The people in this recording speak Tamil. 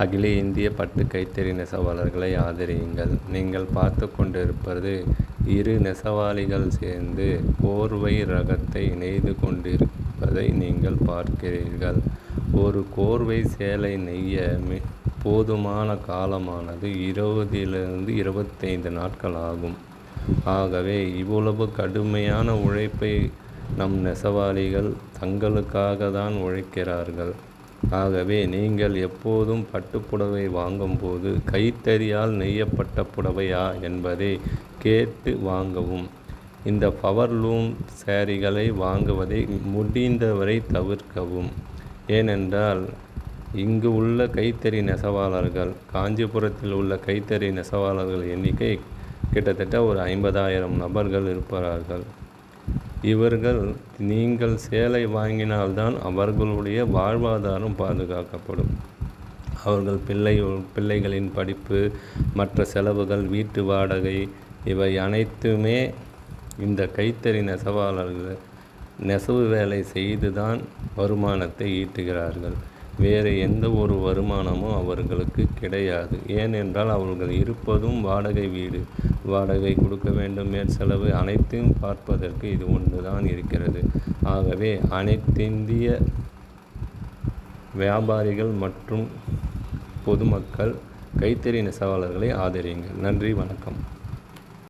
அகில இந்திய பட்டு கைத்தறி நெசவாளர்களை ஆதரியுங்கள். நீங்கள் பார்த்து கொண்டிருப்பது இரு நெசவாளிகள் சேர்ந்து கோர்வை ரகத்தை நெய்து கொண்டிருப்பதை நீங்கள் பார்க்கிறீர்கள். ஒரு கோர்வை சேலை நெய்ய போதுமான காலமானது இருபதிலிருந்து இருபத்தைந்து நாட்கள் ஆகும். ஆகவே இவ்வளவு கடுமையான உழைப்பை நம் நெசவாளிகள் தங்களுக்காக தான் உழைக்கிறார்கள். ஆகவே நீங்கள் எப்போதும் பட்டுப்புடவை வாங்கும்போது கைத்தறியால் நெய்யப்பட்ட புடவையா என்பதை கேட்டு வாங்கவும். இந்த பவர்லூம் சேரீகளை வாங்குவதை முடிந்தவரை தவிர்க்கவும். ஏனென்றால் இங்கு உள்ள கைத்தறி நெசவாளர்கள் காஞ்சிபுரத்தில் உள்ள கைத்தறி நெசவாளர்கள் எண்ணிக்கை கிட்டத்தட்ட ஒரு ஐம்பதாயிரம் நபர்கள் இருப்பார்கள். இவர்கள் நீங்கள் சேலை வாங்கினால்தான் அவர்களுடைய வாழ்வாதாரம் பாதுகாக்கப்படும். அவர்கள் பிள்ளை பிள்ளைகளின் படிப்பு மற்ற செலவுகள் வீட்டு வாடகை இவை அனைத்துமே இந்த கைத்தறி நெசவாளர்கள் நெசவு வேலை செய்து தான் வருமானத்தை ஈட்டுகிறார்கள். வேறு எந்த ஒரு வருமானமும் அவர்களுக்கு கிடையாது. ஏனென்றால் அவர்கள் இருப்பதும் வாடகை வீடு. வாடகை கொடுக்க வேண்டும் மேற்செலவு அனைத்தையும் பார்ப்பதற்கு இது ஒன்று தான் இருக்கிறது. ஆகவே அனைத்திந்திய வியாபாரிகள் மற்றும் பொதுமக்கள் கைத்தறி நெசவாளர்களை ஆதரியுங்கள். நன்றி வணக்கம்.